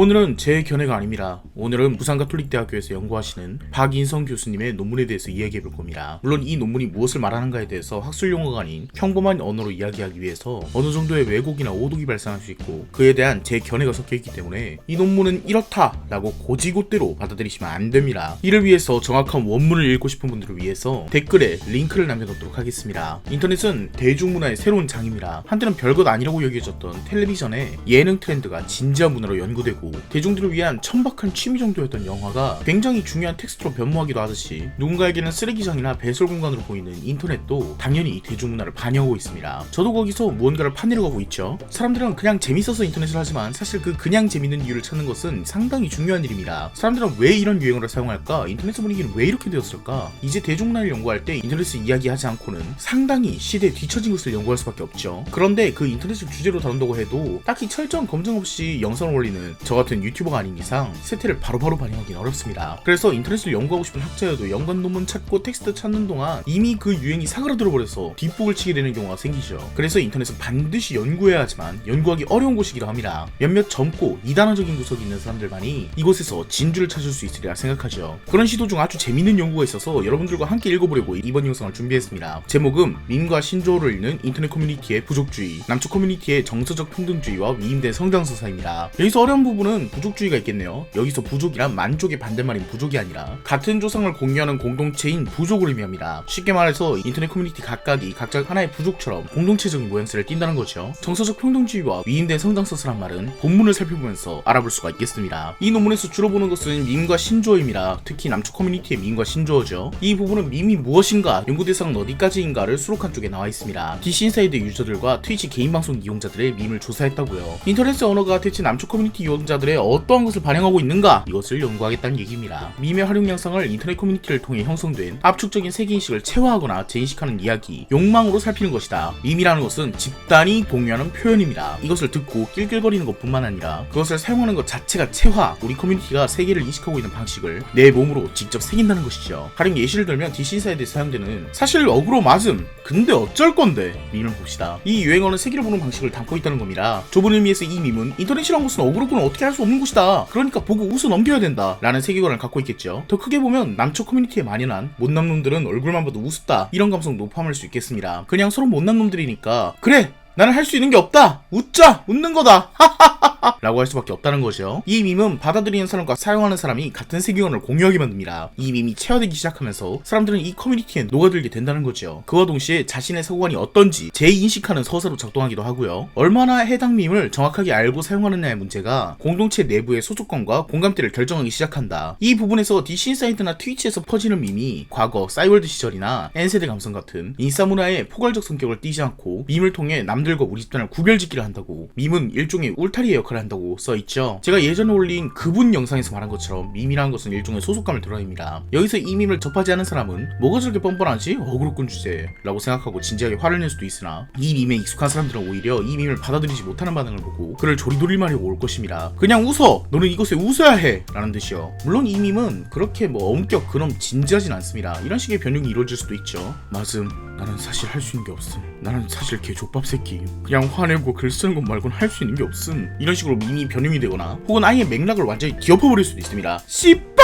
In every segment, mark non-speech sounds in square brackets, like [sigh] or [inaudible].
오늘은 제 견해가 아닙니다. 오늘은 부산가톨릭대학교에서 연구하시는 박인성 교수님의 논문에 대해서 이야기해 볼 겁니다. 물론 이 논문이 무엇을 말하는가에 대해서 학술 용어가 아닌 평범한 언어로 이야기하기 위해서 어느 정도의 왜곡이나 오독이 발생할 수 있고 그에 대한 제 견해가 섞여 있기 때문에 이 논문은 이렇다라고 고지고대로 받아들이시면 안 됩니다. 이를 위해서 정확한 원문을 읽고 싶은 분들을 위해서 댓글에 링크를 남겨놓도록 하겠습니다. 인터넷은 대중문화의 새로운 장입니다. 한때는 별것 아니라고 여겨졌던 텔레비전의 예능 트렌드가 진지한 문화로 연구되고 대중들을 위한 천박한 취미 정도였던 영화가 굉장히 중요한 텍스트로 변모하기도 하듯이 누군가에게는 쓰레기장이나 배설 공간으로 보이는 인터넷도 당연히 대중문화를 반영하고 있습니다. 저도 거기서 무언가를 파내려가고 있죠. 사람들은 그냥 재밌어서 인터넷을 하지만 사실 그 그냥 재밌는 이유를 찾는 것은 상당히 중요한 일입니다. 사람들은 왜 이런 유행어를 사용할까? 인터넷 분위기는 왜 이렇게 되었을까? 이제 대중문화를 연구할 때 인터넷을 이야기하지 않고는 상당히 시대에 뒤처진 것을 연구할 수밖에 없죠. 그런데 그 인터넷을 주제로 다룬다고 해도 딱히 철저한 검증 없이 영상을 올리는 저 같은 유튜버가 아닌 이상 세태를 바로바로 반영하기는 어렵습니다. 그래서 인터넷을 연구하고 싶은 학자여도 연관 논문 찾고 텍스트 찾는 동안 이미 그 유행이 사그라들어 버려서 뒷북을 치게 되는 경우가 생기죠. 그래서 인터넷은 반드시 연구해야 하지만 연구하기 어려운 곳이기도 합니다. 몇몇 젊고 이단화적인 구석이 있는 사람들만이 이곳에서 진주를 찾을 수 있으리라 생각하죠. 그런 시도 중 아주 재밌는 연구가 있어서 여러분들과 함께 읽어보려고 이번 영상을 준비했습니다. 제목은 민과 신조어를 읽는 인터넷 커뮤니티의 부족주의, 남쪽 커뮤니티의 정서적 평등주의와 위임된 성장서사입니다. 여기서 어려운 부분 은 부족주의가 있겠네요. 여기서 부족이란 만족의 반대말인 부족이 아니라 같은 조상을 공유하는 공동체인 부족을 의미합니다. 쉽게 말해서 인터넷 커뮤니티 각각이 각자 하나의 부족처럼 공동체적인 모양새를 띈다는 거죠. 정서적 평등주의와 위임된 성장서사란 말은 본문을 살펴보면서 알아볼 수가 있겠습니다. 이 논문에서 주로 보는 것은 밈과 신조어입니다. 특히 남쪽 커뮤니티의 밈과 신조어죠. 이 부분은 밈이 무엇인가, 연구 대상은 어디까지인가를 수록한 쪽에 나와 있습니다. DC 인사이드 유저들과 트위치 개인 방송 이용자들의 밈을 조사했다고요. 인터넷 언어가 대체 남쪽 커뮤니티 이용 자들의 어떠한 것을 반영하고 있는가 이것을 연구하겠다는 얘기입니다. 밈의 활용 양상을 인터넷 커뮤니티를 통해 형성된 압축적인 세계인식을 체화하거나 재인식하는 이야기, 욕망으로 살피는 것이다. 밈이라는 것은 집단이 공유하는 표현입니다. 이것을 듣고 낄낄거리는 것뿐만 아니라 그것을 사용하는 것 자체가 체화, 우리 커뮤니티가 세계를 인식하고 있는 방식을 내 몸으로 직접 새긴다는 것이죠. 가령 예시를 들면 DC 인사이드에 사용되는 사실 어그로 맞음, 근데 어쩔 건데 밈을 봅시다. 이 유행어는 세계를 보는 방식을 담고 있다는 겁니다. 좁은 의미에서 이 밈은 인터넷이란 것은 어그로군을 어떻게 할 수 없는 곳이다. 그러니까 보고 웃어 넘겨야 된다. 라는 세계관을 갖고 있겠죠. 더 크게 보면 남쪽 커뮤니티에 만연한 못난 놈들은 얼굴만 봐도 우습다. 이런 감성도 포함할 수 있겠습니다. 그냥 서로 못난 놈들이니까 그래 나는 할 수 있는 게 없다. 웃자. 웃는 거다. [laughs] 라고 할 수밖에 없다는 거죠. 이 밈은 받아들이는 사람과 사용하는 사람이 같은 세계관을 공유하게 만듭니다. 이 밈이 체화되기 시작하면서 사람들은 이 커뮤니티에 녹아들게 된다는 거죠. 그와 동시에 자신의 사고관이 어떤지 재인식하는 서사로 작동하기도 하고요. 얼마나 해당 밈을 정확하게 알고 사용하느냐의 문제가 공동체 내부의 소속감과 공감대를 결정하기 시작한다. 이 부분에서 DC 인사이드나 트위치에서 퍼지는 밈이 과거 싸이월드 시절이나 N세대 감성 같은 인싸 문화의 포괄적 성격을 띠지 않고 밈을 통해 남들과 우리 집단을 구별짓기를 한다고 밈은 일종의 울타리의 역할을 한다고 써있죠. 제가 예전에 올린 그분 영상에서 말한 것처럼 밈이라는 것은 일종의 소속감을 드러냅니다. 여기서 이 밈을 접하지 않은 사람은 뭐가 저렇게 뻔뻔하지? 어그로꾼 주제 라고 생각하고 진지하게 화를 낼 수도 있으나 이 밈에 익숙한 사람들은 오히려 이 밈을 받아들이지 못하는 반응을 보고 그를 조리돌림하려고 올 것입니다. 그냥 웃어! 너는 이것에 웃어야 해! 라는 뜻이요. 물론 이 밈은 그렇게 뭐 엄격 그럼 진지하진 않습니다. 이런 식의 변형이 이루어질 수도 있죠. 맞음. 나는 사실 할 수 있는 게 없음. 나는 사실 개 족밥 새끼. 그냥 화내고 글 쓰는 것 말고는 할수 있는 게 없음. 이런 식으로 밈이 변형이 되거나 혹은 아예 맥락을 완전히 뒤엎어버릴 수도 있습니다.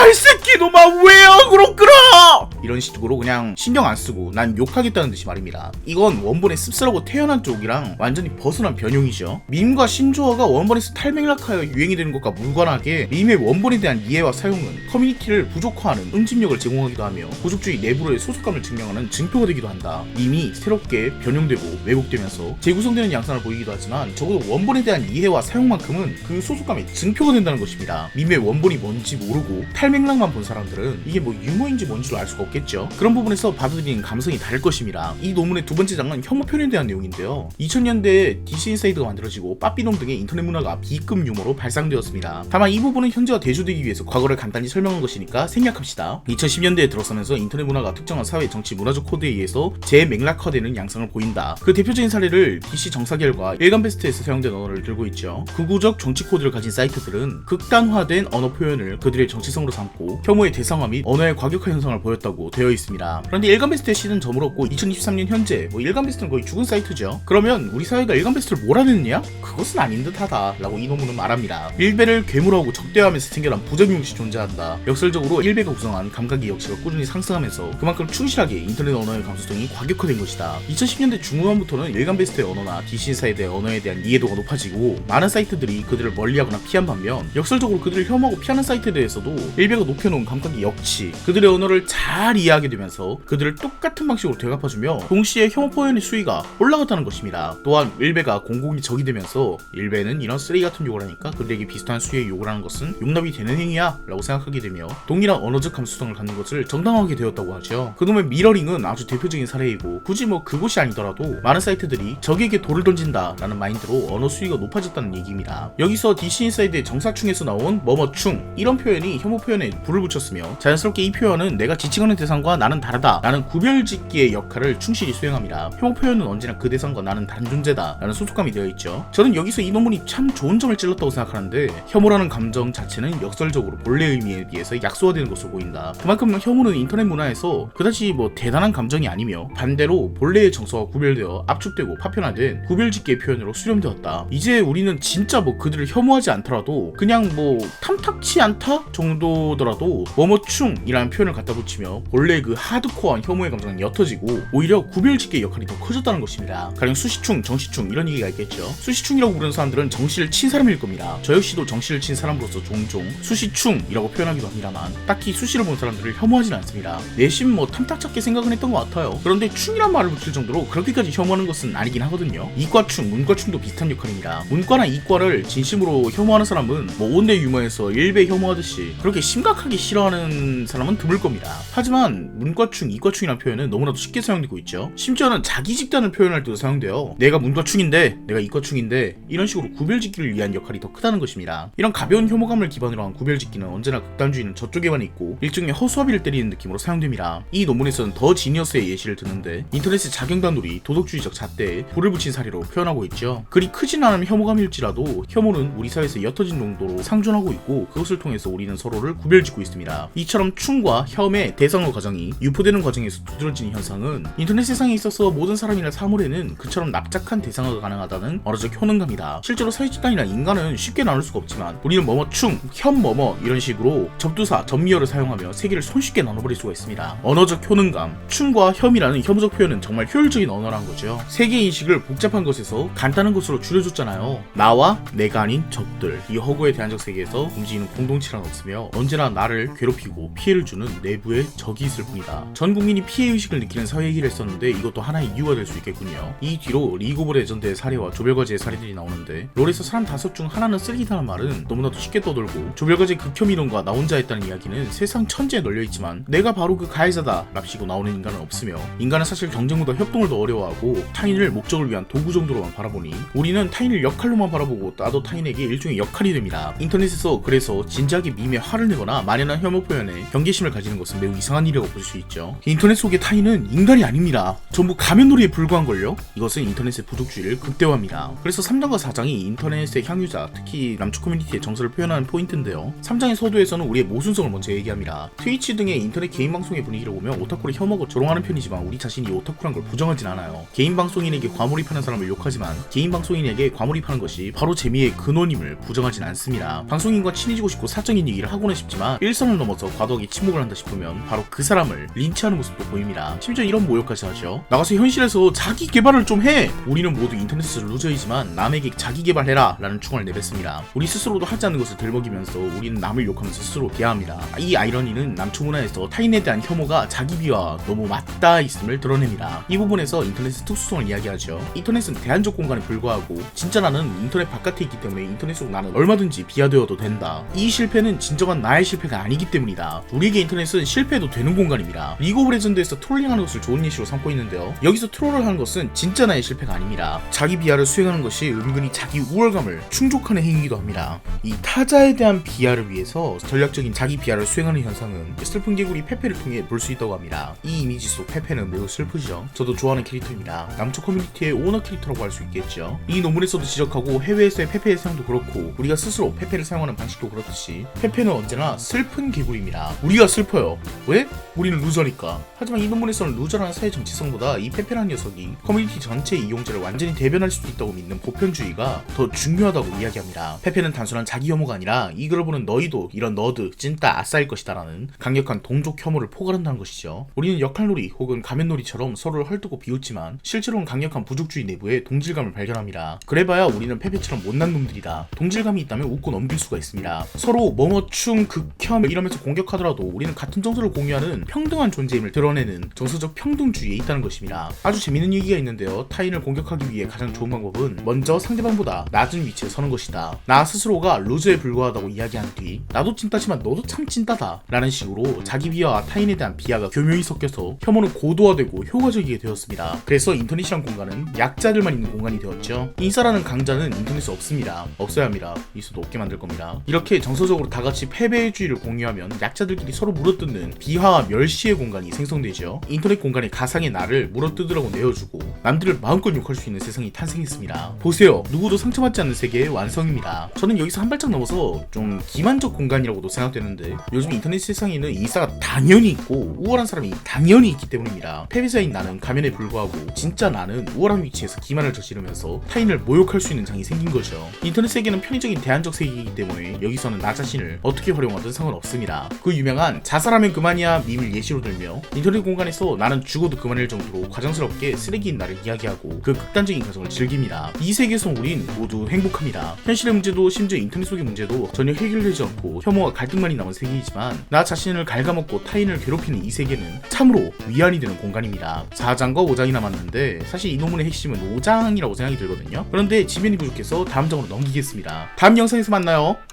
씨발 새끼 놈아 왜 어그로 끌어! 이런 식으로 그냥 신경 안 쓰고 난 욕하겠다는 듯이 말입니다. 이건 원본의 씁쓸하고 태연한 쪽이랑 완전히 벗어난 변형이죠. 밈과 신조어가 원본에서 탈맥락하여 유행이 되는 것과 무관하게 밈의 원본에 대한 이해와 사용은 커뮤니티를 부족화하는 응집력을 제공하기도 하며 부족주의 내부로의 소속감을 증명하는 증표가 되기도 한다. 밈이 새롭게 변형되고 왜곡되면서 재구성되는 양상을 보이기도 하지만 적어도 원본에 대한 이해와 사용만큼은 그 소속감의 증표가 된다는 것입니다. 밈의 원본이 뭔지 모르고 탈 맥락만 본 사람들은 이게 뭐 유머인지 뭔지도 알 수가 없겠죠. 그런 부분에서 받아들이는 감성이 다를 것입니다. 이 논문의 두 번째 장은 혐오 표현에 대한 내용인데요. 2000년대에 DC 인사이드가 만들어지고 빠삐놈 등의 인터넷 문화가 B급 유머로 발상되었습니다. 다만 이 부분은 현재와 대조되기 위해서 과거를 간단히 설명한 것이니까 생략합시다. 2010년대에 들어서면서 인터넷 문화가 특정한 사회, 정치, 문화적 코드에 의해서 재맥락화되는 양상을 보인다. 그 대표적인 사례를 DC 정사결과 일간 베스트에서 사용된 언어를 들고 있죠. 극우적 정치 코드를 가진 사이트들은 극단화된 언어 표현을 그들의 정치성으로 삼고 혐오의 대상화 및 언어의 과격화 현상을 보였다고 되어 있습니다. 그런데 일간 베스트의 시는 저물었고 2023년 현재 뭐 일간 베스트는 거의 죽은 사이트죠. 그러면 우리 사회가 일간 베스트를 몰아냈느냐? 그것은 아닌 듯하다라고 이 논문은 말합니다. 일베를 괴물하고 적대화하면서 챙겨난 부적용시 존재한다. 역설적으로 일베가 구성한 감각의 역시가 꾸준히 상승하면서 그만큼 충실하게 인터넷 언어의 감수성이 과격화된 것이다. 2010년대 중후반부터는 일간 베스트의 언어나 디시사에 대한 언어에 대한 이해도가 높아지고 많은 사이트들이 그들을 멀리하거나 피한 반면 역설적으로 그들을 혐오하고 피하는 사이트에 대해서도 일베가 높여놓은 감각의 역치 그들의 언어를 잘 이해하게 되면서 그들을 똑같은 방식으로 되갚아주며 동시에 혐오 표현의 수위가 올라갔다는 것입니다. 또한 일베가 공공이 적이 되면서 일베는 이런 쓰레기 같은 욕을 하니까 그들에게 비슷한 수위의 욕을 하는 것은 용납이 되는 행위야 라고 생각하게 되며 동일한 언어적 감수성을 갖는 것을 정당화하게 되었다고 하죠. 그놈의 미러링은 아주 대표적인 사례이고 굳이 뭐 그곳이 아니더라도 많은 사이트들이 적에게 돌을 던진다 라는 마인드로 언어 수위가 높아졌다는 얘기입니다. 여기서 DC 인사이드의 정사충에서 나온 뭐뭐충 이런 표현이 혐오 표현 에 불을 붙였으며 자연스럽게 이 표현은 내가 지칭하는 대상과 나는 다르다 라는 구별짓기의 역할을 충실히 수행합니다. 혐오 표현은 언제나 그 대상과 나는 다른 존재다 라는 소속감이 되어 있죠. 저는 여기서 이 논문이 참 좋은 점을 찔렀다고 생각하는데 혐오라는 감정 자체는 역설적으로 본래 의미에 비해서 약소화되는 것으로 보인다. 그만큼 혐오는 인터넷 문화에서 그다지 뭐 대단한 감정이 아니며 반대로 본래의 정서와 구별되어 압축되고 파편화된 구별짓기의 표현으로 수렴되었다. 이제 우리는 진짜 뭐 그들을 혐오하지 않더라도 그냥 뭐 탐탁치 않다 정도 더라도 뭐뭐충이라는 표현을 갖다 붙이며 본래 그 하드코어한 혐오의 감정은 옅어지고 오히려 구별짓기의 역할이 더 커졌다는 것입니다. 가령 수시충, 정시충 이런 얘기가 있겠죠. 수시충이라고 부르는 사람들은 정시를 친 사람일 겁니다. 저 역시도 정시를 친 사람으로서 종종 수시충이라고 표현하기도 합니다만 딱히 수시를 본 사람들을 혐오하진 않습니다. 내심 뭐 탐탁잡게 생각은 했던 것 같아요. 그런데 충이란 말을 붙일 정도로 그렇게까지 혐오하는 것은 아니긴 하거든요. 이과충, 문과충도 비슷한 역할입니다. 문과나 이과를 진심으로 혐오하는 사람은 뭐 온대 유머에서 일배 혐오하듯이 그렇게 심각하게 싫어하는 사람은 드물 겁니다. 하지만 문과충, 이과충이라는 표현은 너무나도 쉽게 사용되고 있죠. 심지어는 자기 집단을 표현할 때도 사용돼요. 내가 문과충인데, 내가 이과충인데 이런 식으로 구별짓기를 위한 역할이 더 크다는 것입니다. 이런 가벼운 혐오감을 기반으로 한 구별짓기는 언제나 극단주의는 저쪽에만 있고 일종의 허수아비를 때리는 느낌으로 사용됩니다. 이 논문에서는 더 지니어스의 예시를 드는데 인터넷의 자경단놀이, 도덕주의적 잣대에 불을 붙인 사례로 표현하고 있죠. 그리 크진 않은 혐오감일지라도 혐오는 우리 사회에서 옅어진 농도로 상존하고 있고 그것을 통해서 우리는 서로를 구별짓고 있습니다. 이처럼 충과 혐의 대상어 과정이 유포되는 과정에서 두드러지는 현상은 인터넷 세상에 있어서 모든 사람이나 사물에는 그처럼 납작한 대상어가 가능하다는 언어적 효능감이다. 실제로 사회 집단이나 인간은 쉽게 나눌 수가 없지만 우리는 뭐뭐 충, 현 뭐뭐 이런 식으로 접두사, 접미어를 사용하며 세계를 손쉽게 나눠버릴 수가 있습니다. 언어적 효능감, 충과 혐이라는 혐오적 표현은 정말 효율적인 언어라는 거죠. 세계 인식을 복잡한 것에서 간단한 것으로 줄여줬잖아요. 나와 내가 아닌 적들. 이 허구의 대안적 세계에서 움직이는 공동체란 없으며 언제 나 나를 괴롭히고 피해를 주는 내부의 적이 있을 뿐이다. 전 국민이 피해 의식을 느끼는 사회 얘기를 했었는데 이것도 하나의 이유가 될 수 있겠군요. 이 뒤로 리그 오브 레전드의 사례와 조별과제의 사례들이 나오는데 롤에서 사람 다섯 중 하나는 쓰레기다는 말은 너무나도 쉽게 떠돌고 조별과제 극혐 이론과 나 혼자 했다는 이야기는 세상 천지에 널려 있지만 내가 바로 그 가해자다 랍시고 나오는 인간은 없으며 인간은 사실 경쟁보다 협동을 더 어려워하고 타인을 목적을 위한 도구 정도로만 바라보니 우리는 타인을 역할로만 바라보고 나도 타인에게 일종의 역할이 됩니다. 인터넷에서 그래서 진지하게 밈에 화를 내 거나 만연한 혐오 표현에 경계심을 가지는 것은 매우 이상한 일이라고 볼 수 있죠. 인터넷 속의 타인은 인간이 아닙니다. 전부 가면놀이에 불과한 걸요? 이것은 인터넷의 부족주의를 극대화합니다. 그래서 3장과 4장이 인터넷의 향유자, 특히 남측 커뮤니티의 정서를 표현하는 포인트인데요. 3장의 서두에서는 우리의 모순성을 먼저 얘기합니다. 트위치 등의 인터넷 개인 방송의 분위기를 보면 오타쿠를 혐오하고 조롱하는 편이지만 우리 자신이 오타쿠란 걸 부정하진 않아요. 개인 방송인에게 과몰입하는 사람을 욕하지만 개인 방송인에게 과몰입하는 것이 바로 재미의 근원임을 부정하진 않습니다. 방송인과 친해지고 싶고 사적인 얘기를 하고는 싶지 만 일선을 넘어서 과도하게 침묵을 한다 싶으면 바로 그 사람을 린치하는 모습도 보입니다. 심지어 이런 모욕까지 하죠. 나가서 현실에서 자기 개발을 좀 해! 우리는 모두 인터넷에서 루저이지만 남에게 자기 개발해라 라는 충원을 내뱉습니다. 우리 스스로도 하지 않는 것을 들먹이면서 우리는 남을 욕하면서 스스로 비하합니다. 이 아이러니는 남초 문화에서 타인에 대한 혐오가 자기 비와 너무 맞닿아 있음을 드러냅니다. 이 부분에서 인터넷의 특수성을 이야기하죠. 인터넷은 대안적 공간에 불과하고 진짜 나는 인터넷 바깥에 있기 때문에 인터넷 속 나는 얼마든지 비하되어도 된다. 이 실패는 진정한 나의 실패가 아니기 때문이다. 우리에게 인터넷은 실패해도 되는 공간입니다. 리그 오브 레전드에서 트롤링하는 것을 좋은 예시로 삼고 있는데요. 여기서 트롤을 하는 것은 진짜 나의 실패가 아닙니다. 자기 비하를 수행하는 것이 은근히 자기 우월감을 충족하는 행위이기도 합니다. 이 타자에 대한 비하를 위해서 전략적인 자기 비하를 수행하는 현상은 슬픈 개구리 페페를 통해 볼 수 있다고 합니다. 이 이미지 속 페페는 매우 슬프죠. 저도 좋아하는 캐릭터입니다. 남쪽 커뮤니티의 오너 캐릭터라고 할 수 있겠죠. 이 논문에서도 지적하고 해외에서의 페페의 사용도 그렇고 우리가 스스로 페페를 사용하는 방식도 그렇듯이 페페는 언제나 슬픈 개구리입니다. 우리가 슬퍼요. 왜? 우리는 루저니까. 하지만 이 논문에서는 루저라는 사회 정체성보다 이 페페라는 녀석이 커뮤니티 전체의 이용자를 완전히 대변할 수도 있다고 믿는 보편주의가 더 중요하다고 이야기합니다. 페페는 단순한 자기 혐오가 아니라 이 글을 보는 너희도 이런 너드, 찐따, 아싸일 것이다라는 강력한 동족 혐오를 포괄한다는 것이죠. 우리는 역할놀이 혹은 가면놀이처럼 서로를 헐뜯고 비웃지만 실제로는 강력한 부족주의 내부에 동질감을 발견합니다. 그래봐야 우리는 페페처럼 못난 놈들이다. 동질감이 있다면 웃고 넘길 수가 있습니다. 서로 뭐뭐충, 극혐 이러면서 공격하더라도 우리는 같은 정서를 공유하는 평등한 존재임을 드러내는 정서적 평등주의에 있다는 것입니다. 아주 재밌는 얘기가 있는데요. 타인을 공격하기 위해 가장 좋은 방법은 먼저 상대방보다 낮은 위치에 서는 것이다. 나 스스로가 루저에 불과하다고 이야기한 뒤 나도 찐따지만 너도 참 찐따다 라는 식으로 자기 비하와 타인에 대한 비하가 교묘히 섞여서 혐오는 고도화되고 효과적이게 되었습니다. 그래서 인터넷이란 공간은 약자들만 있는 공간이 되었죠. 인싸라는 강자는 인터넷에 없습니다. 없어야 합니다. 있어도 없게 만들 겁니다. 이렇게 정서적으로 다 같이 패배 주의를 공유하면 약자들끼리 서로 물어뜯는 비하와 멸시의 공간이 생성되죠. 인터넷 공간에 가상의 나를 물어뜯으라고 내어주고 남들을 마음껏 욕할 수 있는 세상이 탄생했습니다. 보세요. 누구도 상처받지 않는 세계의 완성입니다. 저는 여기서 한 발짝 넘어서 좀 기만적 공간이라고도 생각되는데 요즘 인터넷 세상에는 인싸가 당연히 있고 우월한 사람이 당연히 있기 때문입니다. 패배자인 나는 가면에 불구하고 진짜 나는 우월한 위치에서 기만을 저지르면서 타인을 모욕할 수 있는 장이 생긴 거죠. 인터넷 세계는 편의적인 대안적 세계이기 때문에 여기서는 나 자신을 어떻게 활용 하든 상관없습니다. 그 유명한 자살하면 그만이야 밈을 예시로 들며 인터넷 공간에서 나는 죽어도 그만일 정도로 과장스럽게 쓰레기인 나를 이야기하고 그 극단적인 과정을 즐깁니다. 이 세계에서 우린 모두 행복합니다. 현실의 문제도 심지어 인터넷 속의 문제도 전혀 해결되지 않고 혐오와 갈등만이 남은 세계이지만 나 자신을 갉아먹고 타인을 괴롭히는 이 세계는 참으로 위안이 되는 공간입니다. 4장과 5장이 남았는데 사실 이 논문의 핵심은 5장이라고 생각이 들거든요. 그런데 지면이 부족해서 다음 장으로 넘기겠습니다. 다음 영상에서 만나요.